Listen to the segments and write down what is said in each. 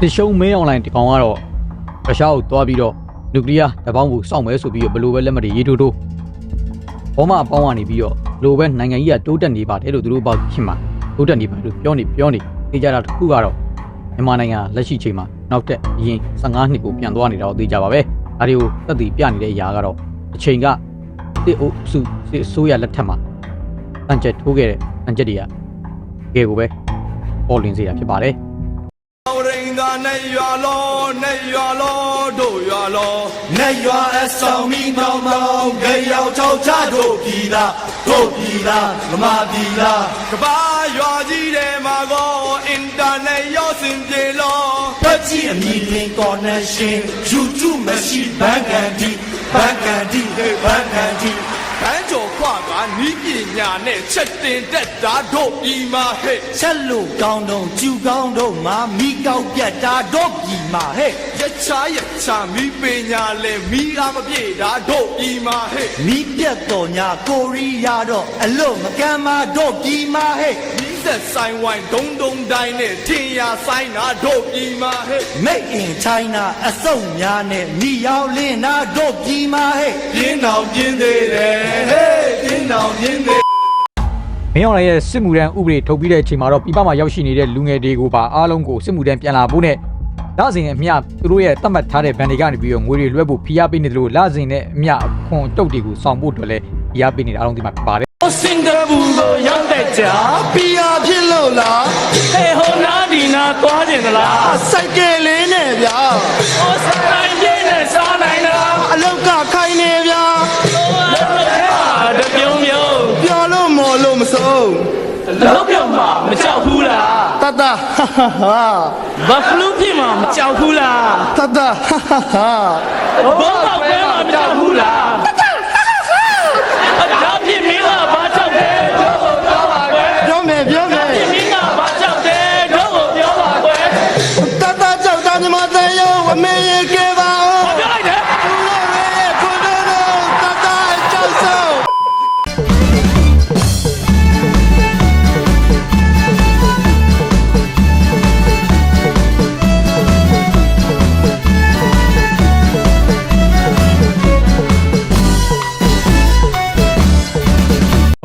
တစ်ရှုံးမင်းအွန်လိုင်းဒီကောင်ကတော့ရုရှားကိုတွားပြီးတော့နျူကလ িয়ার တပေါင်းကိုစောင့်မဲဆိုပြီးတော့ဘယ်လိုပဲလက်မတွေရေးထိုးထိုးဘောမအပေါင်းကနေပြီးတော့ဘယ်လိုပဲနိုင်ငံကြီးကတိုးတက်နေပါတယ်လို့သူတို့ပေါ့ဖြစ်မှာတိုးတက်နေပါလို့ပြောနေပြောနေသိကြတာတစ်ခုကတော့မြန်မာနိုင်ငံလက်ရှိချိန်မှာနောက်ထပ်အရင်15နှစ်ကိုပြန်သွားနေတာကိုသိကြပါပဲဒါတွေကိုသက်သေပြနေတဲ့အရာကတော့အချိန်ကတစ်အုပ်စုစစ်အစိုးရလက်ထက်မှာတန်ချက်ထိုးခဲ့တဲ့တန်ချက်တွေကတကယ်ကိုပဲပေါ်လင်းစေတာဖြစ်ပါတယ် ရိန်သာနဲ့ရွာလောနဲ့ရွာလောတို့ရွာလောနဲ့ရွာအဆောင်မီမောင်မောင်ကြရောက်ချောက်ချတို့ပြည်လားတို့ပြည်လားမမပြည်လားကဘာရွာကြီးတဲ့မှာကောအင်တာနက်ရောစင်ပြေလောဖက်ချီအမီလင်ကော်နက်ရှင် YouTube မရှိဘန်ကန်ဒီဘန်ကန်ဒီဟေးဘန်ကန်ဒီဘန်း ကျော်ခွကနီးပညာနဲ့ချက်တင်တက်တာတို့ပြည်မှာဟဲ့ချက်လို့ကောင်းတော့ကျူကောင်းတော့မာမိကောက်ပြတ်တာတော့ပြီမာဟဲ့ရချာရချာမိပညာလဲမိအားမပြေတာတို့ဤမှာဟဲ့မိပြတ်တော်ညာကိုရီးယားတော့အလို့မကမ်းမာတော့ပြီမာဟဲ့ မိသက်ဆိုင်ဝိုင်းဒုံဒုံတိုင်းနဲ့ထင်ရဆိုင်တာတို့ဤမှာဟဲ့ Made in China အစုံများနဲ့မိရောက်လင်းတာတော့ပြီမာဟဲ့ ပြင်းတောင်ပြင်းသေးတယ်ဟေးပြင်းတောင်ပြင်းသေးမင်းအောင်လည်းရဲ့စစ်မှုထမ်းဥပဒေထုတ်ပြီးတဲ့အချိန်မှာတော့ပြည်ပမှာရောက်ရှိနေတဲ့လူငယ်တွေကိုပါအားလုံးကိုစစ်မှုထမ်းပြန်လာဖို့နဲ့လစဉ်အမျှသူတို့ရဲ့တတ်မှတ်ထားတဲ့ဗန်တွေကနေပြီးတော့ငွေတွေလွှဲဖို့ဖိအားပေးနေတယ်လို့လစဉ်နဲ့အမျှအခွန်တုတ်တွေကိုစောင့်ဖို့အတွက်လည်းဖိအားပေးနေတာအားလုံးဒီမှာဖြစ်ပါတယ် စင်ကာပူကိုရောက်တဲ့ကြာပီယာဖြစ်လို့လားဟဲ့ဟိုနာဒီနာသွားကျင်သလားစိုက်ကယ်လေးနဲ့ဗျာဟိုစတိုင်းပြင်းနဲ့စားနိုင်လားအလောက်ကခိုင်းနေဗျာဟိုအလုပ်ထဲမှာတပြုံးပြုံးပြောလို့မော်လို့မဆုံးလောက်ပြောင်မှာမကြောက်ဘူးလားတတဟာဟာဘဖလူးဖြစ်မှာမကြောက်ဘူးလားတတဟာဟာဘောပေါက်ပဲမှာမကြောက်ဘူးလားအဒါဖြစ်မင်းကဘာကြောက်တယ်တော့ကိုပြောပါကွယ် ပြော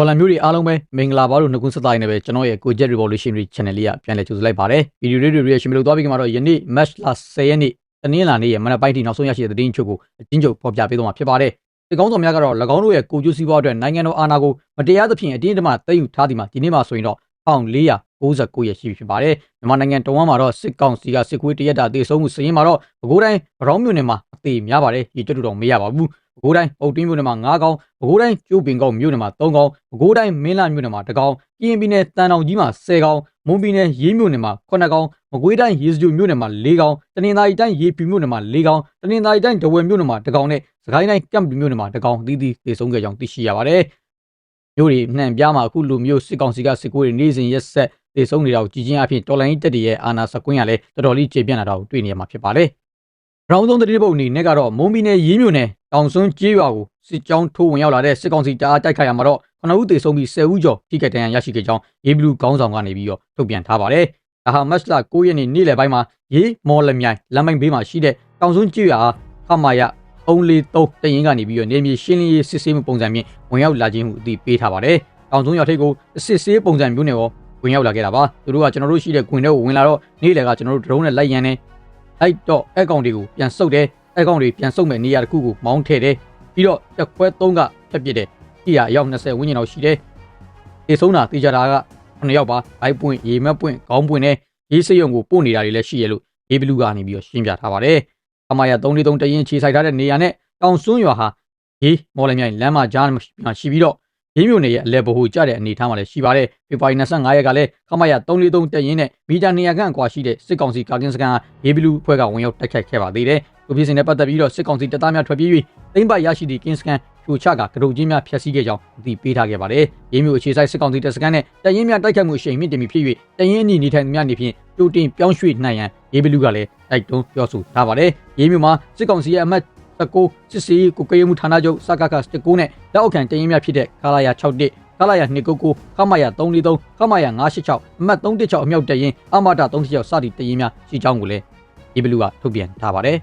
လန်မျိုးတွေအားလုံးပဲမင်္ဂလာပါလို့နှုတ်ခွန်းဆက်တိုင်းနဲ့ပဲကျွန်တော်ရဲ့ Gojek Revolutionary Channel လေးကပြန်လည်ကြိုဆိုလိုက်ပါတယ်။ဗီဒီယိုလေးတွေ reaction မလုပ်သွားပြီးကမှတော့ယနေ့ Match လ10ရက်နေ့တနင်္လာနေ့ရဲ့မနက်ပိုင်းထိနောက်ဆုံးရရှိတဲ့သတင်းချုပ်ကိုအချင်းချုပ်ဖော်ပြပေးသွားမှာဖြစ်ပါတယ်။ဒီကောင်းဆောင်များကတော့၎င်းတို့ရဲ့ကိုကျိုးစည်းပွားအတွက်နိုင်ငံတော်အာဏာကိုမတရားသဖြင့်အတင်းအဓမ္မသိမ်းယူထားသည်မှာဒီနေ့မှဆိုရင်တော့1469ရက်ရှိပြီဖြစ်ပါတယ်။မြန်မာနိုင်ငံတော်ဝန်မှာတော့စစ်ကောင်စီကစစ်ခွေးတရက်တာတေဆုံးမှုစည်ရင်မှာတော့ပဲခူးတိုင်းဗရောင်းမြို့နယ်မှာအသေးများပါတယ်။ဒီကျွတ်တော်မရပါဘူး။ ပဲခူးတိုင်းအုတ်တွင်းမြို့နယ်မှာ9ကောင်ပဲခူးတိုင်းကျိုးပင်ကောက်မြို့နယ်မှာ3ကောင်ပဲခူးတိုင်းမင်းလာမြို့နယ်မှာ1ကောင်ကရင်ပြည်နယ်တန်တောင်ကြီးမှာ10ကောင်မွန်ပြည်နယ်ရေးမြို့နယ်မှာ9ကောင်မကွေးတိုင်းရေစကြိုမြို့နယ်မှာ4ကောင်တနင်္သာရီတိုင်းရေပြူမြို့နယ်မှာ4ကောင်တနင်္သာရီတိုင်းဒဝယ်မြို့နယ်မှာ1ကောင်နဲ့စကိုင်းတိုင်းကမ်ပမြို့နယ်မှာ1ကောင်အသီးသီးတေဆုံးခဲ့ကြောင်းသိရှိရပါတယ်မြို့တွေနှံပြားမှာအခုလူမျိုးစစ်ကောင်စီကစစ်ကိုတွေနေစဉ်ရက်ဆက်တေဆုံးနေတာကိုကြည်ချင်းအဖြစ်တော်လိုင်းတက်တွေရဲ့အာဏာစကွင်းရလဲတော်တော်လေးကျေပြန့်လာတာကိုတွေ့နေရမှာဖြစ်ပါတယ်။ ရောင်းဆုံးတတိပုတ်အနေနဲ့ကတော့မွန်ပြည်နယ်ရေးမြို့နယ်တောင်စွန်းကျေးရွာကိုစစ်ကြောင်းထိုးဝင်ရောက်လာတဲ့စစ်ကောင်စီတအားတိုက်ခိုက်ရမှာတော့9ဦးသေဆုံးပြီး10ဦးကျော်ထိခိုက်ဒဏ်ရာရရှိခဲ့ကြောင်းရေးဘလူးခေါင်းဆောင်ကနေပြီးတော့ထုတ်ပြန်ထားပါတယ်။ဒါဟာမတ်လ9ရက်နေ့နေ့လယ်ပိုင်းမှာရေးမော်လမြိုင်လမ်းမိုင်ဘေးမှာရှိတဲ့တောင်စွန်းကျေးရွာခမာယ343တရင်ကနေပြီးတော့နေမြေရှင်းလင်းရေးစစ်ဆေးမှုပုံစံမြင့်ဝင်ရောက်လာခြင်းဟုအသိပေးထားပါတယ်။တောင်စွန်းရွာထိပ်ကိုစစ်ဆေးပုံစံမျိုးနဲ့ရောဝင်ရောက်လာခဲ့တာပါ။သူတို့ကကျွန်တော်တို့ရှိတဲ့ခွင်ထဲကိုဝင်လာတော့နေ့လယ်ကကျွန်တော်တို့ဒရုန်းနဲ့လိုက်ရန်နဲ့ လိုက်တော့အကောင့်တွေကိုပြန်ဆုပ်တယ်။အကောင့်တွေပြန်ဆုပ်မဲ့နေရာတစ်ခုကိုမောင်းထည့်တယ်။ပြီးတော့တက်ခွဲ3ကဖြတ်ပစ်တယ်။ဒီဟာအယောက်20ဝန်းကျင်လောက်ရှိတယ်။ဒီဆုံးတာတေချာတာက9ယောက်ပါ။ဘိုက်ပွင့်ရေမက်ပွင့်ခေါင်းပွင့်နဲ့ရေးစိတ်ရုံကိုပို့နေတာတွေလည်းရှိရလို့ရေးဘလူးကနေပြီးတော့ရှင်းပြထားပါတယ်။အမရ343တရင်ခြေဆိုင်ထားတဲ့နေရာနဲ့တောင်စွန်းရွာဟာရေးမော်လမြိုင်လမ်းမကြားမှာရှိပြီးတော့ ရေးမြို့နယ်ရဲ့အလဲဘဟုကျတဲ့အနေအထားမှာလည်းရှိပါတယ်။ဖေဖော်ဝါရီ25ရက်ကလည်းခမရ343တရင်နဲ့မီတာ200ခန့်အကွာရှိတဲ့စစ်ကောင်စီကာကင်းစခန်းရေးဘလူးဖွဲ့ကဝင်ရောက်တိုက်ခိုက်ခဲ့ပါသေးတယ်။ကိုပြည်စင်နဲ့ပတ်သက်ပြီးတော့စစ်ကောင်စီတပ်သားများထွက်ပြေး၍သိမ့်ပိုက်ရရှိသည့်ကင်းစခန်းချိုချကကရုတ်ချင်းများဖျက်ဆီးခဲ့ကြောင်းအသိပေးထားခဲ့ပါတယ်။ရေးမြို့အခြေစိုက်စစ်ကောင်စီတပ်စခန်းနဲ့တရင်များတိုက်ခိုက်မှုအရှိန်မြင့်တင်ပြီးဖြစ်၍တရင်အနီနေထိုင်သူများနေဖြင့်တိုးတင်ပြောင်းရွှေ့နိုင်ရန်ရေးဘလူးကလည်းတိုက်တွန်းပြောဆိုထားပါတယ်။ရေးမြို့မှာစစ်ကောင်စီရဲ့အမတ် 19စစ်စီကိုကရမှုဌာနချုပ်စကက19နဲ့လက်အောက်ခံတရင်များဖြစ်တဲ့ခလာယာ61ခလာယာ299ခမယာ343ခမယာ986အမှတ်316အမြောက်တရင်အမတာ316စသည့်တရင်များရှိကြောင်းကိုလည်းအေဘလူးကထုတ်ပြန်ထားပါတယ်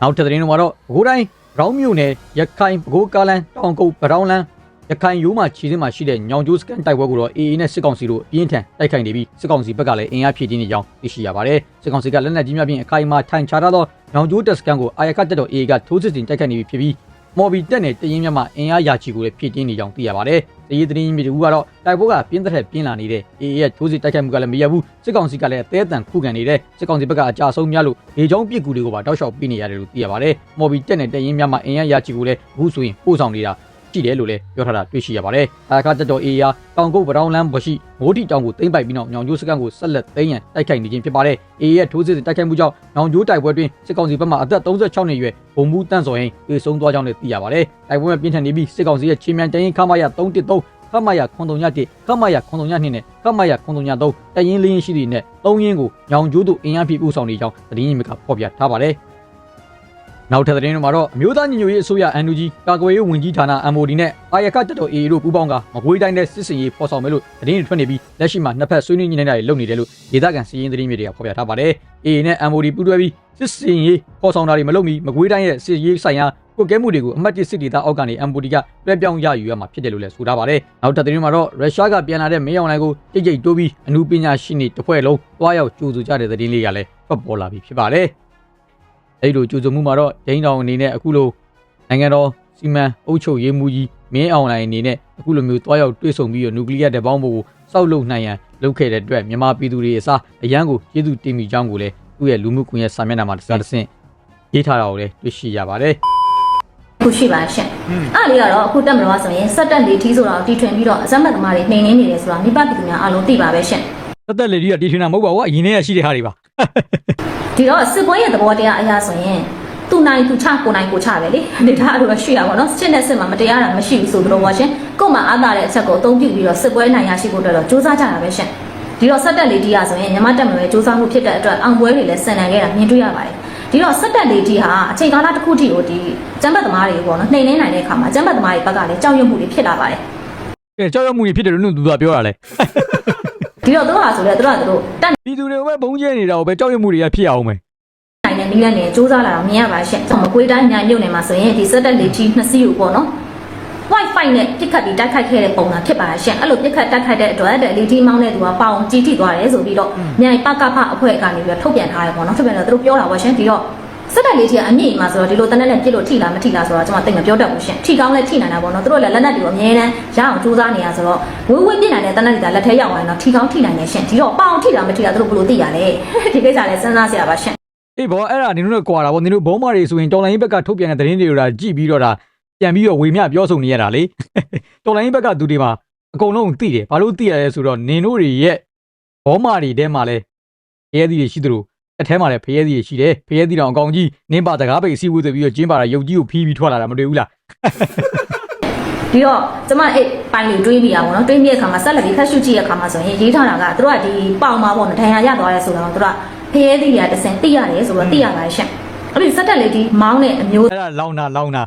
နောက်ထပ်သတင်းတွေမှာတော့ဘကိုးတိုင်းရောင်းမြို့နယ်ရခိုင်ဘကိုးကားလန်တောင်ကုတ်ပတောင်းလန် ရခိုင်ရိုးမှခြေစင်းမှာရှိတဲ့ညောင်ကျိုးစကန်တိုက်ပွဲကိုတော့ AA နဲ့စစ်ကောင်စီတို့အပြင်းထန်တိုက်ခိုက်နေပြီးစစ်ကောင်စီဘက်ကလည်းအင်အားဖြည့်တင်းနေကြောင်းသိရှိရပါတယ်စစ်ကောင်စီကလက်နက်ကြီးများဖြင့်အခိုင်အမာထိုင်ချထားသောညောင်ကျိုးတပ်စကန်ကိုအာရခတက်တော် AA ကထိုးစစ်ဆင်တိုက်ခိုက်နေပြီဖြစ်ပြီးမော်ဘီတက်နဲ့တရင်မြတ်မှအင်အားရာချီကိုလည်းဖြည့်တင်းနေကြောင်းသိရပါတယ်။တရေသတင်းမြေတူကတော့တိုက်ပွဲကပြင်းသက်ပြင်းလာနေတဲ့ AA ရဲ့ထိုးစစ်တိုက်ခိုက်မှုကလည်းမရဘူးစစ်ကောင်စီကလည်းအသေးအတန်ခုခံနေတဲ့စစ်ကောင်စီဘက်ကအကြဆုံးများလို့လေကြောင်းပစ်ကူတွေကိုပါတောက်လျှောက်ပြနေရတယ်လို့သိရပါတယ်။မော်ဘီတက်နဲ့တရင်မြတ်မှအင်အားရာချီကိုလည်းအခုဆိုရင်ပို့ဆောင်နေတာ ကြည့်တယ်လို့လည်းပြောထားတာတွေ့ရှိရပါတယ်။အခါတက်တော် AA တောင်ကုတ်ပတောင်းလမ်းပေါ်ရှိမိုးတီတောင်ကိုသိမ့်ပိုက်ပြီးနောက်ညောင်ကျိုးစကန်ကိုဆက်လက်သိမ်းရန်တိုက်ခိုက်နေခြင်းဖြစ်ပါတယ်။ AA ရဲ့ထိုးစစ်တိုက်ခိုက်မှုကြောင့်ညောင်ကျိုးတိုက်ပွဲတွင်စစ်ကောင်စီဘက်မှအသက်36နှစ်အရွယ်ဘုံမူတန့်စော်ဟင်းပြေဆုံးသွားကြောင်းလည်းသိရပါတယ်။တိုက်ပွဲမှာပြင်းထန်နေပြီးစစ်ကောင်စီရဲ့ချင်းမြန်တရင်ခမရ313ခမရ931ခမရ932နဲ့ခမရ933တရင်လင်းရှိသည့်နဲ့3ရင်းကိုညောင်ကျိုးတို့အင်အားဖြည့်ပို့ဆောင်နေကြောင်းသတင်းရင်းမြစ်ကဖော်ပြထားပါတယ်။ နောက်ထပ်သတင်းတွေမှာတော့အမျိုးသားညီညွတ်ရေးအစိုးရ NUG ကာကွယ်ရေးဝန်ကြီးဌာန MOD နဲ့အာရခတက်တော် AA တို့ပူးပေါင်းကမကွေးတိုင်းတဲ့စစ်စင်ရေးဖော်ဆောင်မယ်လို့သတင်းတွေထွက်နေပြီးလက်ရှိမှာနှစ်ဖက်ဆွေးနွေးညှိနှိုင်းတာတွေလုပ်နေတယ်လို့ဒေသခံစီရင်သတင်းတွေဖော်ပြထားပါတယ်။ AA နဲ့ MOD ပူးတွဲပြီးစစ်စင်ရေးဖော်ဆောင်တာတွေမလုပ်မီမကွေးတိုင်းရဲ့စစ်ရေးဆိုင်ရာကိုကဲမှုတွေကိုအမှတ်၁စစ်ဒေသအောက်ကနေ MOD ကလွှဲပြောင်းရယူရမှာဖြစ်တယ်လို့လည်းဆိုထားပါတယ်။နောက်ထပ်သတင်းမှာတော့ရုရှားကပြန်လာတဲ့မင်းအောင်လှိုင်ကိုကြိတ်ကြိတ်တိုးပြီးအမှုပညာရှင်တွေတစ်ဖွဲ့လုံးတွားရောက်ကြိုးစုကြတဲ့သတင်းလေးကလည်းဖတ်ပေါ်လာပြီဖြစ်ပါတယ်။ အဲ့လိုကြိုးစုမှုမှာတော့ဒိန်းတောင်အနေနဲ့အခုလိုနိုင်ငံတော်စီမံအုပ်ချုပ်ရေးမှုကြီးမင်းအောင်လှိုင်အနေနဲ့အခုလိုမျိုးတွားရောက်တွေ့ဆုံပြီးတော့နျူကလ িয়ার တပေါင်းဖို့ကိုစောက်လုပ်နိုင်ရန်လုပ်ခဲ့တဲ့အတွက်မြန်မာပြည်သူတွေအစားအရန်ကိုကျေးဇူးတင်မိကြောင်းကိုလည်းသူ့ရဲ့လူမှုကွန်ရက်စာမျက်နှာမှာတစ်စားတစ်ဆင့်ရေးထားတာကိုလည်းတွေ့ရှိရပါတယ်ခုရှိပါရှင်အဲ့လေးကတော့အခုတက်မလို့ဆိုရင်စက်တက်လေးထီးဆိုတာကိုတီထွင်ပြီးတော့အစမ်းမတ်သမားတွေနှိမ်နှင်းနေတယ်ဆိုတာမိဘပြည်သူများအားလုံးသိပါပဲရှင်တက်တက်လေးကြီးကတီထွင်တာမဟုတ်ပါဘူးအရင်တည်းကရှိတဲ့ဟာတွေပါ ဒီတော့စစ်ပွဲရဲ့သဘောတရားအရာဆိုရင်သူနိုင်သူချကိုနိုင်ကိုချပဲလေဒီထားအဲ့လိုပဲရှိရပါတော့စစ်နဲ့စစ်မှာမတရားတာမရှိဘူးဆိုတော့ရှင်ကို့မှာအားသာတဲ့အချက်ကိုအသုံးပြုပြီးတော့စစ်ပွဲနိုင်ရရှိဖို့အတွက်တော့စူးစမ်းကြတာပဲရှင်ဒီတော့စက်တက်လေးတီးရဆိုရင်ညီမတက်မလို့စူးစမ်းမှုဖြစ်တဲ့အတွက်အောင်ပွဲတွေလည်းဆင်နံခဲ့တာမြင်တွေ့ရပါတယ်ဒီတော့စက်တက်လေးတီးဟာအချိန်ကာလတစ်ခုထိကိုဒီကျမ်းပတ်သမားတွေပေါ့နော်နှိမ်နှင်းနိုင်တဲ့အခါမှာကျမ်းပတ်သမားတွေဘက်ကလည်းကြောက်ရွံ့မှုတွေဖြစ်လာပါတယ်ကဲကြောက်ရွံ့မှုတွေဖြစ်တယ်လို့သူကပြောတာလေ ဒီတော့သူတို့ဟာဆိုလဲသူတို့ကသူတို့တက်ပြည်သူတွေကိုပဲဘုံကျဲနေတာကိုပဲကြောက်ရွံ့မှုတွေကဖြစ်အောင်ပဲနိုင်တဲ့နီးလန်းနဲ့စူးစမ်းလာတော့မြင်ရပါရှင့်။မကွေးတိုင်းညာမြုပ်နေမှာဆိုရင်ဒီစက်တက်လေးကြီးနှစ်စီးကိုပေါ့နော်။ Wi-Fi နဲ့ပြစ်ခတ်ပြီးတိုက်ခိုက်ခဲ့တဲ့ပုံစံဖြစ်ပါရှင့်။အဲ့လိုပြစ်ခတ်တိုက်ခိုက်တဲ့အတွက်တဲ့လေကြီးမောင်းတဲ့သူကပေါအောင်ကြီးထိသွားတယ်ဆိုပြီးတော့မြိုင်ပကဖအဖွဲ့ကနေပြီးတော့ထုတ်ပြန်ထားတယ်ပေါ့နော်။ထုတ်ပြန်တော့သူတို့ပြောတာပါရှင့်ဒီတော့ စက်တက်လေးကြီးကအမြင့်မှာဆိုတော့ဒီလိုတနက်နဲ့ပြစ်လို့ထိလားမထိလားဆိုတော့ကျွန်မသိမပြောတတ်ဘူးရှင့်။ထိကောင်းလဲထိနိုင်တာပေါ့နော်။သူတို့လည်းလက်နက်တွေကိုအမြဲတမ်းရအောင်စူးစမ်းနေရဆိုတော့ဝေးဝေးပြစ်နိုင်တဲ့တနက်တွေကလက်ထဲရောက်သွားရင်တော့ထိကောင်းထိနိုင်တယ်ရှင့်။ဒီတော့ပေါအောင်ထိလားမထိလားသူတို့ဘယ်လိုသိရလဲ။ဒီကိစ္စလည်းစဉ်းစားစရာပါရှင့်အေးဘောအဲ့ဒါနင်တို့နဲ့ကွာတာဗောနင်တို့ဘုံမာတွေဆိုရင်တော်လိုင်းဘက်ကထုတ်ပြန်တဲ့သတင်းတွေကကြည့်ပြီးတော့ဒါပြန်ပြီးတော့ဝေမျှပြောဆိုနေရတာလေတော်လိုင်းဘက်ကသူတွေမှာအကုန်လုံးသိတယ်ဘာလို့သိရလဲဆိုတော့နင်တို့တွေရဲ့ဘောမာတွေထဲမှာလဲဖရဲသီးတွေရှိသလို အထဲမှာလည်းဖရဲသီးတွေရှိတယ်ဖရဲသီးတောင်အကောင်ကြီးနင်းပါတကားပိတ်စီးဝတ်ပြီးတော့ကျင်းပါတာရုပ်ကြီးကိုဖီးပြီးထွက်လာတာမတွေ့ဘူးလားဒီတော့ကျမအဲ့ပိုင်းလေးတွေးမိရပါတော့တွေးမိတဲ့အခါမှာဆက်လက်ပြီးဖတ်ရှုကြည့်တဲ့အခါမှာဆိုရင်ရေးထားတာကသူတို့ကဒီပေါင်မှာပေါ့နော်ဒဏ်ရာရသွားရဲဆိုတော့သူတို့ကဖရဲသီးတွေကတဆင်သိရတယ်ဆိုတော့သိရပါရဲ့ရှင့်အဲ့ဒီစက်တက်လေးဒီမောင်းတဲ့အမျိုးအဲ့ဒါလောင်းတာလောင်းတာ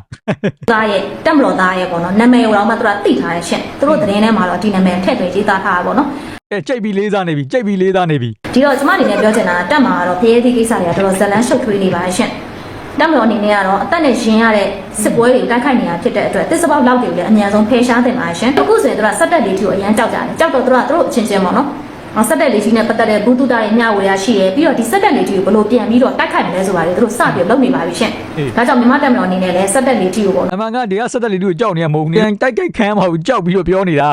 သားရဲ့တက်မတော်သားရဲ့ပေါ့နော်နာမည်ကိုတော့မှသူတို့ကသိထားရဲ့ရှင့်သူတို့သတင်းထဲမှာတော့ဒီနာမည်ထည့်သွင်းရေးသားထားတာပေါ့နော်အဲကြိတ်ပြီးလေးစားနေပြီကြိတ်ပြီးလေးစားနေပြီ ဒီတော့ကျမအနေနဲ့ပြောချင်တာကတက်မှာကတော့ဖရဲသီးကိစ္စတွေကတော်တော်ဇလန်းရှုပ်ထွေးနေပါရဲ့ရှင့်တက်မတော်အနေနဲ့ကတော့အသက်နဲ့ရှင်ရတဲ့စစ်ပွဲတွေတိုက်ခိုက်နေတာဖြစ်တဲ့အတွက်တစ်စပေါက်လောက်တွေကိုလည်းအများဆုံးဖယ်ရှားတင်ပါရှင်အခုဆိုရင်တို့ကစက်တက်လေးထီကိုအရန်ကြောက်ကြတယ်ကြောက်တော့တို့ကတို့အချင်းချင်းပေါ့နော် စက်တက်လေးထီနဲ့ပတ်သက်တဲ့ဘူးတုတာရဲ့မျှဝေရရှိရပြီးတော့ဒီစက်တက်လေးထီကိုဘယ်လိုပြန်ပြီးတော့တိုက်ခိုက်မလဲဆိုတာတွေတို့စပြီးလုပ်နေပါပြီရှင်ဒါကြောင့်မြန်မာတက်မတော်အနေနဲ့လည်းစက်တက်လေးထီကိုပေါ့အမှန်ကဒီကဆက်တက်လေးတို့ကြောက်နေရမဟုတ်ဘူးနင်တိုက်ကြိုက်ခံမှာဘူးကြောက်ပြီးတော့ပြောနေတာ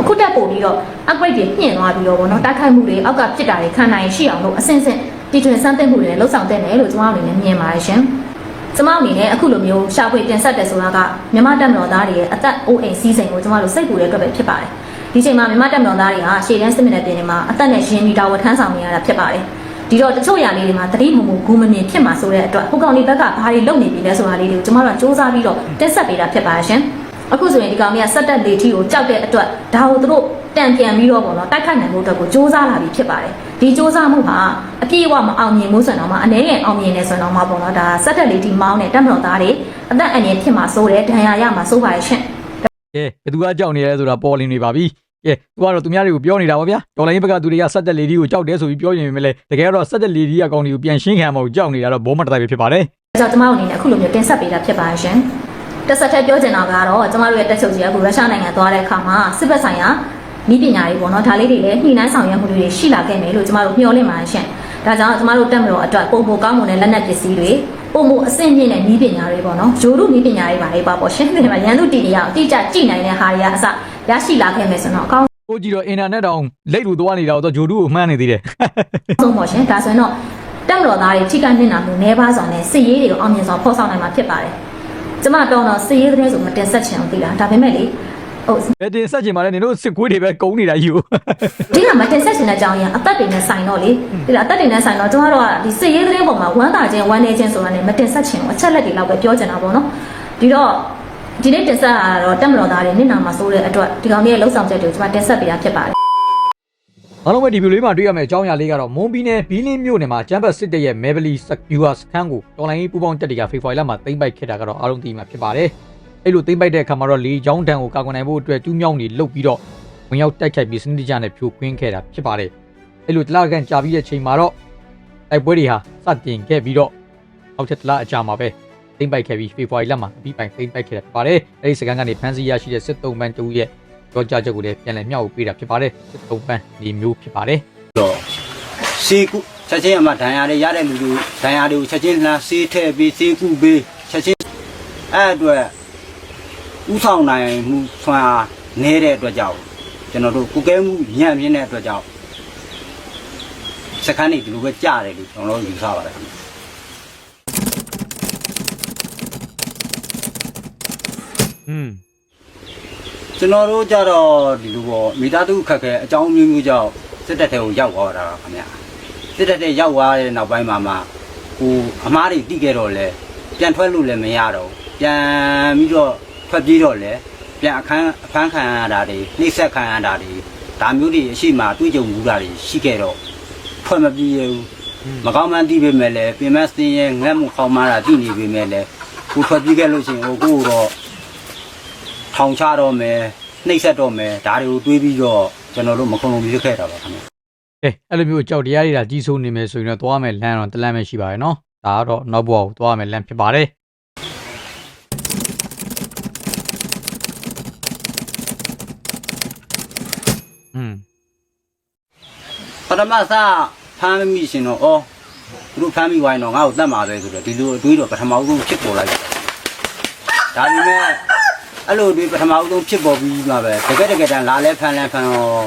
အခုတက်ပို့ပြီးတော့ upgrade တွေညှင့်သွားပြီးတော့ပေါ့နော်တိုက်ခိုက်မှုတွေအောက်ကဖြစ်တာတွေခံနိုင်ရှိအောင်လို့အဆင့်ဆင့်တည်ထွင်စမ်းသစ်မှုတွေနဲ့လှုပ်ဆောင်တဲ့နယ်လို့ကျွန်တော်အနေနဲ့မြင်ပါတယ်ရှင်ကျမအနေနဲ့အခုလိုမျိုးရှာဖွေတင်ဆက်တယ်ဆိုတာကမြန်မာတက်မတော်သားတွေရဲ့အသက်အိုးအိမ်စီးစိမ်ကိုကျမတို့စိတ်ပူတဲ့အတွက်ပဲဖြစ်ပါတယ် ဒီချိန်မှာမြန်မာတက်မတော်သားတွေဟာရှေ့တန်းစစ်မြေပြင်တွေမှာအသက်နဲ့ရင်းပြီးတာဝန်ထမ်းဆောင်နေရတာဖြစ်ပါတယ်ဒီတော့တချို့ຢာလေးတွေမှာတတိမူမူဂူမမြင်ဖြစ်မှာဆိုတဲ့အတွက်ဟိုကောင်လေးဘက်ကဘာတွေလုပ်နေပြီလဲဆိုတာလေးတွေကိုကျမတို့ကစူးစမ်းပြီးတော့တက်ဆက်ပေးတာဖြစ်ပါတယ်ရှင်အခုဆိုရင်ဒီကောင်လေးကစက်တက်လေထီကိုကြောက်တဲ့အတွက်ဒါကိုသူတို့တန်ပြန်ပြီးတော့ပေါ့နော်တိုက်ခိုက်နိုင်ဖို့အတွက်ကိုစူးစမ်းလာပြီဖြစ်ပါတယ်ဒီစူးစမ်းမှုဟာအပြည့်အဝမအောင်မြင်ဘူးဆိုရင်တော့မှအနေနဲ့အောင်မြင်နေဆိုရင်တော့မှပေါ့နော်ဒါစက်တက်လေထီမောင်းတဲ့တက်မတော်သားတွေအသက်အန္တရာယ်ဖြစ်မှာစိုးတယ်ဒဏ်ရာရမှာစိုးပါရဲ့ရှင် ကဲဘယ်သူကကြောက်နေလဲဆိုတာပေါ်လင်းနေပါပြီကဲသူကတော့သူများတွေကိုပြောနေတာပါဗျာတော်လိုင်းဘက်ကသူတွေကဆက်တက်လေဒီကိုကြောက်တယ်ဆိုပြီးပြောရင်ပဲလေတကယ်တော့ဆက်တက်လေဒီအကောင်တွေကိုပြန်ရှင်းခံမဟုတ်ကြောက်နေတာတော့ဘောမတတိုက်ပဲဖြစ်ပါတယ်အဲကြောင့်ကျမတို့အနေနဲ့အခုလိုမျိုးတင်ဆက်ပေးတာဖြစ်ပါရှင်။တက်ဆက်ထက်ပြောချင်တာကတော့ကျမတို့ရဲ့တက်ချုပ်ကြီးကအခုရုရှားနိုင်ငံသွားတဲ့အခါမှာစစ်ဘက်ဆိုင်ရာဤပညာတွေပေါ့နော်ဒါလေးတွေလည်းညှိနှိုင်းဆောင်ရွက်မှုတွေရှိလာခဲ့မယ်လို့ကျမတို့မျှော်လင့်ပါတယ်ရှင်။ဒါကြောင့်ကျမတို့တက်မတော်အတွက်ပုံပုံကောင်းမွန်တဲ့လက်နက်ပစ္စည်းတွေ ပုံပုံအဆင့်မြင့်တဲ့ဤပညာတွေပေါ့နော်ဂျိုးတို့ဤပညာတွေပါလေပါပေါ့ရှင်။ဒီမှာရန်သူတီတွေအောင်အတိအကျကြည့်နိုင်တဲ့ဟာတွေကအစရရှိလာခဲ့မယ်ဆိုတော့အကောင်းကိုကြည့်တော့အင်တာနက်တောင်လက်လူသွားနေတာတော့ဂျိုဒူကိုမှန်းနေသေးတယ်ဆုံးပေါ့ရှင်ဒါဆိုရင်တော့တက်မတော်သားတွေထိခိုက်နေတာမျိုးနှဲပါးစွာနဲ့စစ်ရေးတွေကိုအောင်မြင်စွာဖော်ဆောင်နိုင်မှာဖြစ်ပါတယ်ကျမတော့တော့စစ်ရေးတဲ့ဆိုမတင်ဆက်ချင်အောင်သိလားဒါပေမဲ့လေ ဟုတ်ဘယ်တင်ဆက်ချင်ပါလဲနင်တို့စစ်ကွေးတွေပဲကုန်းနေတာယူဒီကမတင်ဆက်ချင်တဲ့အကြောင်းရင်းအသက်တွေနဲ့ဆိုင်တော့လေဒီလားအသက်တွေနဲ့ဆိုင်တော့ကျမတို့ကဒီစစ်ရေးတဲ့ပုံမှာဝမ်းသာခြင်းဝမ်းနည်းခြင်းဆိုတာနဲ့မတင်ဆက်ချင်ဘူးအချက်လက်တွေလောက်ပဲပြောချင်တာပေါ့နော်ဒီတော့ဒီနေ့တင်ဆက်ရတော့တက်မတော်သားတွေနင့်နာမှာစိုးတဲ့အတွက်ဒီကောင်ကြီးရဲ့လှုပ်ဆောင်ချက်တွေကိုကျမတင်ဆက်ပေးတာဖြစ်ပါတယ်အားလုံးပဲဒီဗီဒီယိုလေးမှာတွေ့ရမယ့်အကြောင်းအရာလေးကတော့မွန်ပြည်နယ်ဘီလင်းမြို့နယ်မှာဂျမ်ဘတ်စစ်တပ်ရဲ့ Mevely Secure စခန်းကိုတော်လိုင်းရေးပူပေါင်းတပ်တွေကဖေဖော်ဝါရီလမှာသိမ်းပိုက်ခဲ့တာကတော့အားလုံးသိမှာဖြစ်ပါတယ်။ အဲ့လိုသိမ်းပိုက်တဲ့အခါမှာတော့လေကြောင်းတန်ကိုကာကွယ်နိုင်ဖို့အတွက်တူးမြောင်းတွေလုတ်ပြီးတော့ဝင်ရောက်တိုက်ခိုက်ပြီးစနစ်တကျနဲ့ဖြိုခွင်းခဲ့တာဖြစ်ပါတယ်။အဲ့လိုတလားကန်ကြာပြီးတဲ့ချိန်မှာတော့တိုက်ပွဲတွေဟာစတင်ခဲ့ပြီးတော့အောက်ထက်တလားအကြာမှာပဲသိမ်းပိုက်ခဲ့ပြီးဖေဖော်ဝါရီလမှာအပြီးပိုင်သိမ်းပိုက်ခဲ့တာဖြစ်ပါတယ်။အဲ့ဒီစကန်ကနေဖမ်းဆီးရရှိတဲ့စစ်တုံးပန်းတူရဲ့ကြောကြားချက်ကိုလည်းပြန်လည်မျှဝေပေးတာဖြစ်ပါတယ်။စစ်တုံးပန်းဒီမျိုးဖြစ်ပါတယ်တော့စေကုချက်ချင်းအမှဒဏ်ရာတွေရတဲ့လူတွေဒဏ်ရာတွေကိုချက်ချင်းလှမ်းစေးထည့်ပြီးစေကုပေးချက်ချင်းအဲ့အတွက် ဥဆောင်နိုင်မှုဆွမ်းအားနေတဲ့အတွက်ကြောင့်ကျွန်တော်တို့ကုကဲမှုညံ့မြင့်တဲ့အတွက်ကြောင့်စကန်နေဒီလိုပဲကြားတယ်လို့ကျွန်တော်တို့ယူဆပါတယ်ခင်ဗျอืมကျွန်တော်တို့ကြတော့ဒီလိုပေါ့မိသားစုခက်ခဲအကြောင်းမျိုးမျိုးကြောင့်စစ်တပ်ထဲကိုရောက်သွားတာခင်ဗျစစ်တပ်ထဲရောက်သွားတဲ့နောက်ပိုင်းမှာမှကိုအမားတွေတိခဲ့တော့လဲပြန်ထွက်လို့လည်းမရတော့ဘူးပြန်ပြီးတော့ ထွက်ပြေးတော့လေပြန်အခန်းအဖမ်းခံရတာတွေနှိမ့်ဆက်ခံရတာတွေဒါမျိုးတွေအရှိမတွေ့ကြုံမှုတာတွေရှိခဲ့တော့ထွက်မပြေးရဘူးမကောင်းမှန်းသိပေမဲ့လည်းပြင်မစင်းရဲ့ငတ်မှုခေါင်းမာတာသိနေပေမဲ့လည်းကိုထွက်ပြေးခဲ့လို့ရှိရင်ဟိုကိုတော့ထောင်ချတော့မယ်နှိမ့်ဆက်တော့မယ်ဒါတွေကိုတွေးပြီးတော့ကျွန်တော်တို့မခုံလုံးပြခဲ့တာပါခင်ဗျအေးအဲ့လိုမျိုးကြောက်တရားတွေကကြီးစိုးနေမယ်ဆိုရင်တော့သွားမယ်လမ်းတော့တလမ်းပဲရှိပါရဲ့နော်ဒါကတော့နောက်ဘဝကိုသွားမယ်လမ်းဖြစ်ပါတယ် ပထမစဖမ်းမိရှင်တော့ဩသူတို့ဖမ်းမိဝိုင်းတော့ငါ့ကိုတတ်မှာပဲဆိုတော့ဒီလိုအတွေးတော့ပထမဆုံးဖြစ်ပေါ်လိုက်တယ်ဒါပေမဲ့အဲ့လိုအတွေးပထမဆုံးဖြစ်ပေါ်ပြီးမှပဲတကယ်တကယ်တမ်းလာလဲဖမ်းလဲဖမ်းရော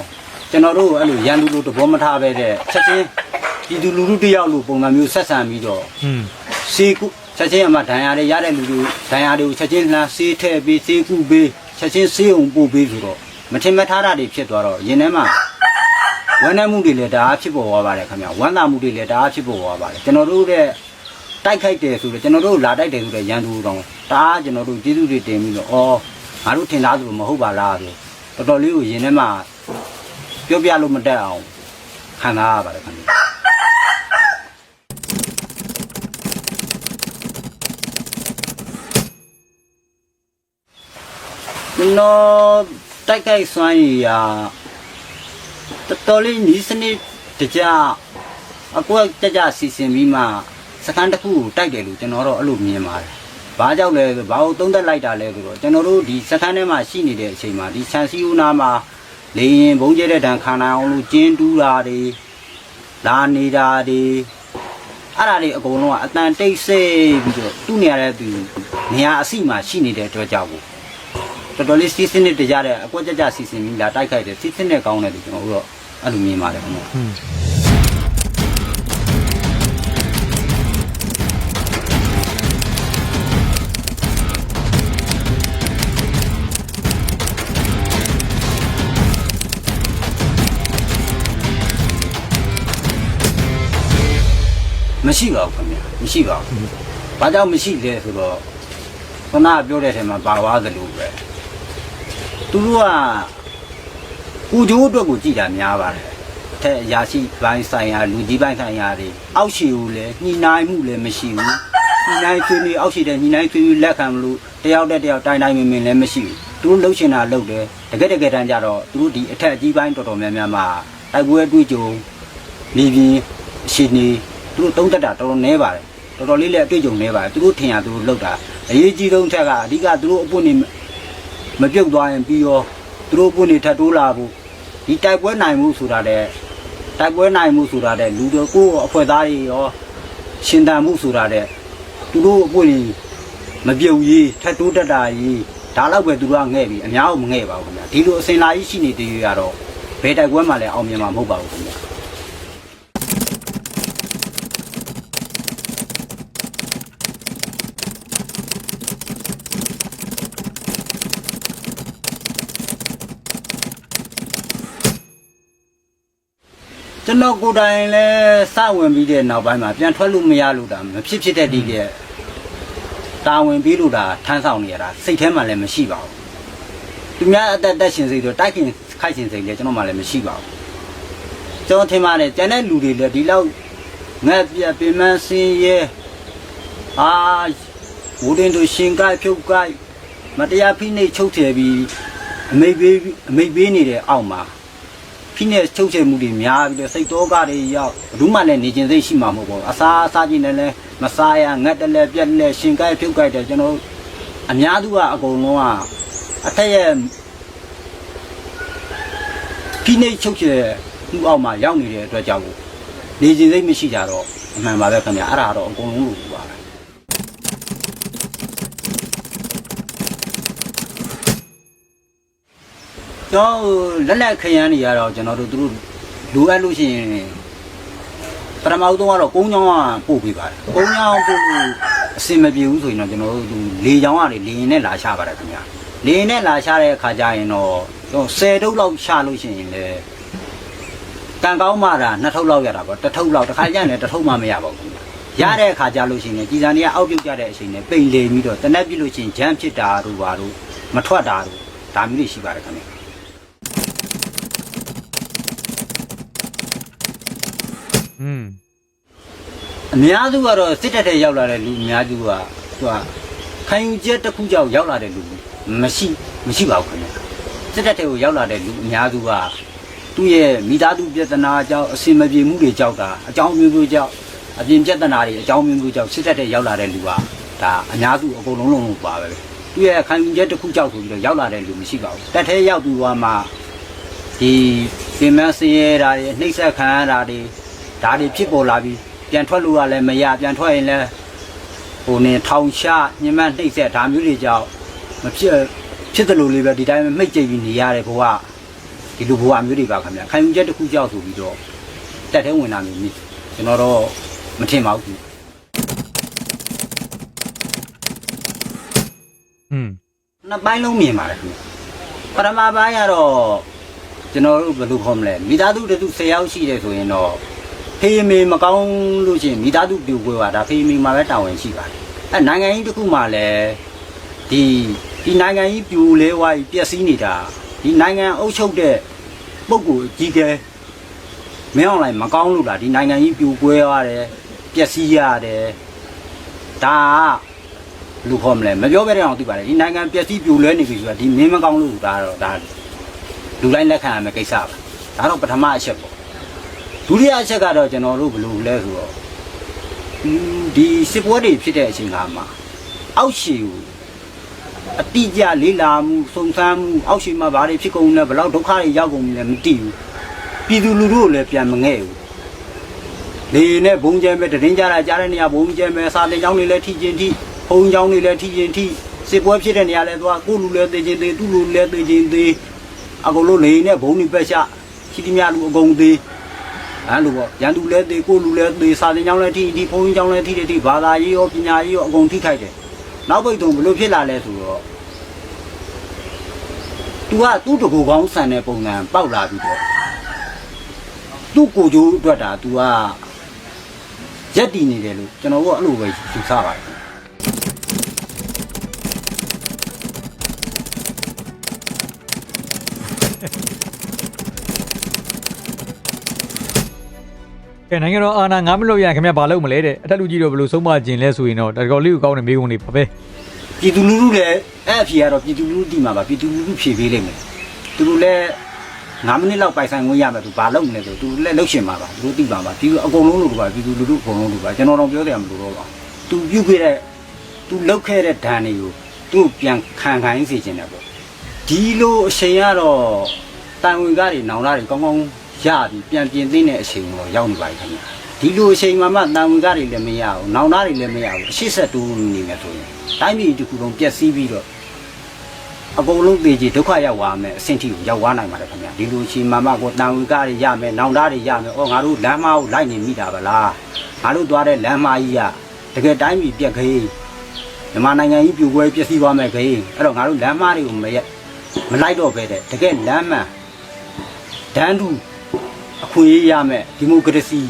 ကျွန်တော်တို့အဲ့လိုရန်သူလိုတဘောမထားပဲတဲ့ချက်ချင်းဒီသူလူလူတယောက်လိုပုံစံမျိုးဆက်ဆံပြီးတော့อืมစေကုချက်ချင်းအမှဒဏ်ရာတွေရတဲ့လူတွေဒဏ်ရာတွေကိုချက်ချင်းလှမ်းစေးထည့်ပြီးစေကုပေးချက်ချင်းစေးအောင်ပို့ပေးဆိုတော့မထင်မထားတာတွေဖြစ်သွားတော့ရင်ထဲမှာ ဝမ်းနည်းမှုတွေလည်းတအားဖြစ်ပေါ်သွားပါတယ်ခင်ဗျဝမ်းသာမှုတွေလည်းတအားဖြစ်ပေါ်သွားပါတယ်ကျွန်တော်တို့တဲ့တိုက်ခိုက်တယ်ဆိုတော့ကျွန်တော်တို့လာတိုက်တယ်ဆိုတော့ရန်သူတောင်တအားကျွန်တော်တို့ကျေးဇူးတွေတင်ပြီးတော့အော်ငါတို့ထင်သားသလိုမဟုတ်ပါလားဆိုတော်တော်လေးကိုရင်ထဲမှာပြောပြလို့မတတ်အောင်ခံစားရပါတယ်ခင်ဗျကျွန်တော်တိုက်ခိုက်စွမ်းရည်ရာ တော်တော်လေးနီးစနစ်တကြအကွက်ကြကြစီစဉ်ပြီးမှစကန်တစ်ခုကိုတိုက်တယ်လို့ကျွန်တော်တော့အဲ့လိုမြင်ပါတယ်။ဘာကြောင့်လဲဆိုဘာလို့သုံးသက်လိုက်တာလဲဆိုတော့ကျွန်တော်တို့ဒီစကန်ထဲမှာရှိနေတဲ့အချိန်မှာဒီဆန်စီဦးနာမှာလေရင်ဘုံကျဲတဲ့တန်ခါနိုင်အောင်လို့ကျင်းတူးတာတွေလာနေတာတွေအဲ့ဒါတွေအကုန်လုံးကအတန်တိတ်ဆိတ်ပြီးတော့သူ့နေရာတဲ့သူနေရာအစီမှာရှိနေတဲ့အတွက်ကြောင့်ကို တော်တော်လေးစီးစနစ်တကြတဲ့အကွက်ကြကြစီစဉ်ပြီးလာတိုက်ခိုက်တယ်စီးစနစ်ကောင်းတယ်လို့ကျွန်တော်တို့တော့အဲ့လိုမြင်ပါတယ်ခင်ဗျอืมမရှိပါဘူးခင်ဗျမရှိပါဘူးဘာကြောင့်မရှိလဲဆိုတော့ခဏပြောတဲ့အထက်မှာပါသွားသလိုပဲ သူတို့ကကုကျိုးအတွက်ကိုကြည်တာများပါတယ်တဲ့ရာရှိပိုင်းဆိုင်ရာလူကြီးပိုင်းဆိုင်ရာတွေအောက်ရှိကိုလည်းညှိနှိုင်းမှုလည်းမရှိဘူးညှိနှိုင်းဆွေးနွေးအောက်ရှိတဲ့ညှိနှိုင်းဆွေးနွေးလက်ခံမလို့တယောက်တည်းတယောက်တိုင်းတိုင်းမင်မင်လည်းမရှိဘူးသူတို့လှုပ်ရှင်တာလှုပ်တယ်တကယ်တကယ်တမ်းကျတော့သူတို့ဒီအထက်အကြီးပိုင်းတော်တော်များများမှာတိုက်ပွဲအတွေ့အကြုံနေပြီးအရှင်နေသူတို့တုံးတက်တာတော်တော်နည်းပါတယ်တော်တော်လေးလည်းအတွေ့အကြုံနည်းပါတယ်သူတို့ထင်ရသူတို့လှုပ်တာအရေးကြီးဆုံးထက်ကအဓိကသူတို့အပွင့်နေ မပြုတ်သွားရင်ပြီးရောသူတို့အပွင့်နေထပ်တိုးလာဖို့ဒီတိုက်ပွဲနိုင်မှုဆိုတာတဲ့တိုက်ပွဲနိုင်မှုဆိုတာတဲ့လူတို့ကိုယ်အဖွဲ့သားတွေရောရှင်တန်မှုဆိုတာတဲ့သူတို့အပွင့်နေမပြုတ်ကြီးထက်တိုးတက်တာကြီးဒါတော့ပဲသူတို့ကငဲ့ပြီအများကိုမငဲ့ပါဘူးခင်ဗျာဒီလိုအစင်လာကြီးရှိနေတည်းရတော့ဘယ်တိုက်ပွဲမှလည်းအောင်မြင်မှာမဟုတ်ပါဘူးခင်ဗျာ ကျွန်တော်ကိုယ်တိုင်လဲစဝင်ပြီးတဲ့နောက်ပိုင်းမှာပြန်ထွက်လို့မရလို့တာမဖြစ်ဖြစ်တဲ့ဒီကတာဝန်ပြီးလို့တာထမ်းဆောင်နေရတာစိတ်ထဲမှာလည်းမရှိပါဘူးသူများအသက်တက်ရှင်စိတ်တော့တိုက်ခင်ခိုက်ရှင်စိတ်လည်းကျွန်တော်မှလည်းမရှိပါဘူးကျွန်တော်ထင်ပါတယ်ကျန်တဲ့လူတွေလည်းဒီလောက်ငက်ပြပင်မစင်းရဲအာဝူတင်တို့ရှင်ကိုက်ဖြုတ်ကိုက်မတရားဖိနှိပ်ချုပ်ချယ်ပြီးအမိတ်ပေးအမိတ်ပေးနေတဲ့အောက်မှာ ဖိနဲ့ချုပ်ချယ်မှုတွေများပြီးတော့စိတ်တော်ကတွေရောက်ဘယ်သူမှလည်းနေခြင်းစိတ်ရှိမှာမဟုတ်ဘူးအစားအစားချင်းလည်းလည်းမစားရငတ်တလည်းပြက်လည်းရှင်ကိုက်ဖြုတ်ကိုက်တယ်ကျွန်တော်တို့အများသူကအကုန်လုံးကအထက်ရဲ့ဖိနဲ့ချုပ်ချယ်မှုအောက်မှာရောက်နေတဲ့အတွက်ကြောင့်နေခြင်းစိတ်မရှိကြတော့အမှန်ပါပဲခင်ဗျာအဲ့ဒါတော့အကုန်လုံးလို့ပြောပါ ကျွန်တော်လက်လက်ခရမ်းတွေကတော့ကျွန်တော်တို့သူတို့လိုအပ်လို့ရှိရင်ပထမဦးဆုံးကတော့ကုန်းချောင်းကပို့ပေးပါတယ်ကုန်းချောင်းပို့လို့အစင်မပြေဘူးဆိုရင်တော့ကျွန်တော်တို့သူလေချောင်းကနေလေရင်နဲ့လာရှာပါတယ်ခင်ဗျာလေရင်နဲ့လာရှာတဲ့အခါကျရင်တော့ကျွန်တော်10တုပ်လောက်ရှာလို့ရှိရင်လေကံကောင်းမှတာနှစ်ထုပ်လောက်ရတာပေါ့တစ်ထုပ်လောက်တစ်ခါကျရင်လည်းတစ်ထုပ်မှမရပါဘူးခင်ဗျာရတဲ့အခါကျလို့ရှိရင်ကြည်စံတွေကအောက်ပြုတ်ကြတဲ့အချိန်နဲ့ပိန်လေပြီးတော့တနက်ပြစ်လို့ရှိရင်ဂျမ်းဖြစ်တာတို့ပါတို့မထွက်တာတို့ဒါမျိုးတွေရှိပါတယ်ခင်ဗျာ อืมအများစုကတော့စစ်တပ်ထဲရောက်လာတဲ့လူအများစုကသူကခံယူချက်တစ်ခုကြောင့်ရောက်လာတဲ့လူမရှိမရှိပါဘူးခင်ဗျာစစ်တပ်ထဲကိုရောက်လာတဲ့လူအများစုကသူ့ရဲ့မိသားစုပြဿနာကြောင့်အစင်မပြေမှုတွေကြောင့်ဒါအကြောင်းမျိုးမျိုးကြောင့်အပြင်ပြဿနာတွေအကြောင်းမျိုးမျိုးကြောင့်စစ်တပ်ထဲရောက်လာတဲ့လူကဒါအများစုအကုန်လုံးလုံးလုံးပါပဲသူ့ရဲ့ခံယူချက်တစ်ခုကြောင့်ဆိုပြီးတော့ရောက်လာတဲ့လူမရှိပါဘူးတပ်ထဲရောက်သူကမှဒီပြင်မစင်းရဲတာတွေနှိမ့်ဆက်ခံရတာတွေ ဒါတွေဖြစ်ပေါ်လာပြီးပြန်ထွက်လို့ရလည်းမရပြန်ထွက်ရင်လည်းဟိုနေထောင်ချညှဉ်းပန်းနှိပ်စက်ဒါမျိုးတွေကြောင့်မဖြစ်ဖြစ်တယ်လို့လေးပဲဒီတိုင်းမိတ်ကြိတ်ပြီးနေရတယ်ဘဝဒီလိုဘဝမျိုးတွေပါခင်ဗျခံယူချက်တစ်ခုကြောက်ဆိုပြီးတော့တက်တဲ့ဝင်လာမျိုးမျိုးကျွန်တော်တော့မထင်ပါဘူးอืมနှစ်ပိုင်းလုံးမြင်ပါတယ်ခင်ဗျပထမပိုင်းကတော့ကျွန်တော်တို့ဘယ်လိုခေါ်မလဲမိသားစုတူ10ယောက်ရှိတယ်ဆိုရင်တော့ ဖေးမေမကောင်းလို့ရှိရင်မိသားစုပြိုကွဲပါဒါဖေးမေမှာပဲတာဝန်ရှိပါတယ်အဲနိုင်ငံကြီးတစ်ခုမှလည်းဒီဒီနိုင်ငံကြီးပြိုလဲဝါးကြီးပျက်စီးနေတာဒီနိုင်ငံအုပ်ချုပ်တဲ့ပုဂ္ဂိုလ်ကြီးကဲမင်းအောင်လိုက်မကောင်းလို့လားဒီနိုင်ငံကြီးပြိုကွဲရတယ်ပျက်စီးရတယ်ဒါကလူခေါ်မလဲမပြောပြတဲ့အောင်သိပါတယ်ဒီနိုင်ငံပျက်စီးပြိုလဲနေပြီဆိုတာဒီမင်းမကောင်းလို့ဒါတော့ဒါလူတိုင်းလက်ခံရမယ့်ကိစ္စပါဒါတော့ပထမအချက်ပေါ့ ဒုတိယအချက်ကတော့ကျွန်တော်တို့ဘယ်လိုလဲဆိုတော့อืมဒီစစ်ပွဲတွေဖြစ်တဲ့အချိန်ကမှာအောက်ရှည်ကိုအတိအကျလေးလာမှုစုံစမ်းမှုအောက်ရှည်မှာဘာတွေဖြစ်ကုန်လဲဘယ်လောက်ဒုက္ခတွေရောက်ကုန်လဲမသိဘူးပြည်သူလူထုကိုလည်းပြန်မငဲ့ဘူးလေနဲ့ဘုံကျဲမဲ့တရင်ကြတာကြားတဲ့နေရာဘုံကျဲမဲ့စာတင်ကြောင်းတွေလည်းထိချင်းထိဘုံကြောင်းတွေလည်းထိရင်ထိစစ်ပွဲဖြစ်တဲ့နေရာလဲသွားကိုလူလည်းသိချင်းသေးသူ့လူလည်းသိချင်းသေးအကုန်လုံးနေနဲ့ဘုံတွေပက်ချရှိသမျှလူအကုန်သေး အဲလိုပေါ့ရန်သူလည်းသေးကိုလူလည်းသေးစာတင်ကြောင်းလည်းထိထိဘုံကြောင်းလည်းထိတယ်ထိဘာသာရေးရောပညာရေးရောအကုန်ထိခိုက်တယ်နောက်ပိတ်တုံဘလို့ဖြစ်လာလဲဆိုတော့ तू ကသူ့တကူကောင်းဆန်တဲ့ပုံစံပေါက်လာပြီးတော့သူ့ကိုယ်ကျိုးအတွက်တာ तू ကရက်တည်နေတယ်လို့ကျွန်တော်တို့ကအဲ့လိုပဲယူဆပါတယ် ကဲနိုင်ငံတော်အာဏာ9မိနစ်လောက်ရရင်ခင်ဗျာဘာလုပ်မလဲတဲ့အထက်လူကြီးတို့ဘယ်လိုဆုံးမခြင်းလဲဆိုရင်တော့တကော်လေးကိုကောင်းတဲ့မိကုံးတွေပါပဲပြည်သူလူထုလည်းအဲ့အဖြေကတော့ပြည်သူလူထုတိမှာပါပြည်သူလူထုဖြေပေးလိမ့်မယ်သူတို့လည်း9မိနစ်လောက်ပိုင်ဆိုင်ဝင်ရမယ်သူဘာလုပ်မလဲဆိုသူလည်းလှုပ်ရှင်ပါပါသူတို့တိပါပါဒီအကုန်လုံးလို့ပါပြည်သူလူထုအကုန်လုံးလို့ပါကျွန်တော်တော့ပြောတယ်မလို့တော့ပါသူပြုတ်ခဲ့တဲ့သူလှုပ်ခဲ့တဲ့ဒဏ်တွေကိုသူ့ပြန်ခံခိုင်းစေခြင်းတယ်ပေါ့ဒီလိုအချိန်ကတော့တိုင်ဝင်ကားတွေနောင်လာတွေကောင်းကောင်း ရပြီးပြန်ပြင်သိတဲ့အချိန်တော့ရောက်နေပါပြီခင်ဗျာဒီလိုအချိန်မှမှတိုင်ဝင်ကားတွေလည်းမရဘူးနောင်လာတွေလည်းမရဘူးအရှိဆက်တိုးနေမယ်ဆိုရင်တိုင်းပြည်တစ်ခုလုံးပျက်စီးပြီးတော့အကုန်လုံးသေကြီးဒုက္ခရောက်သွားမယ်အဆင့်ထိကိုရောက်သွားနိုင်ပါတယ်ခင်ဗျာဒီလိုချိန်မှမှကိုတန်ဝီကားတွေရမယ်နောင်သားတွေရမယ်ဩငါတို့လမ်းမကိုလိုက်နေမိတာဗလားငါတို့သွားတဲ့လမ်းမကြီးကတကယ်တိုင်းပြည်ပြက်ခေးမြန်မာနိုင်ငံကြီးပြိုကွဲပျက်စီးသွားမယ်ခေးအဲ့တော့ငါတို့လမ်းမတွေကိုမရက်မလိုက်တော့ပဲတဲ့တကယ်လမ်းမှန်ဒန်းတူ အခွင့်အရေးရမယ်ဒီမိုကရေစီ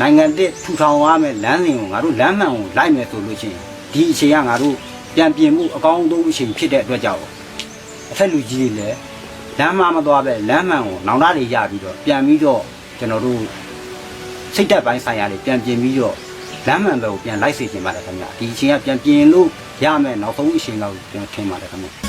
နိုင်ငံတစ်ထူထောင်ရမယ်လမ်းစဉ်ကိုငါတို့လမ်းမှန်ကိုလိုက်မယ်ဆိုလို့ချင်းဒီအချိန်ကငါတို့ပြန်ပြင်မှုအကောင်းဆုံးအချိန်ဖြစ်တဲ့အတွက်ကြောင့်အထက်လူကြီးတွေလည်းလမ်းမမသွားပဲလမ်းမှန်ကိုနောင်တတွေရပြီးတော့ပြန်ပြီးတော့ကျွန်တော်တို့စိတ်သက်ပိုင်းဆိုင်ရာတွေပြန်ပြင်ပြီးတော့လမ်းမှန်ဘက်ကိုပြန်လိုက်စေချင်ပါတယ်ခင်ဗျာဒီအချိန်ကပြန်ပြင်လို့ရမယ်နောက်ဆုံးအချိန်တော့ကျွန်တော်ထင်ပါတယ်ခင်ဗျာ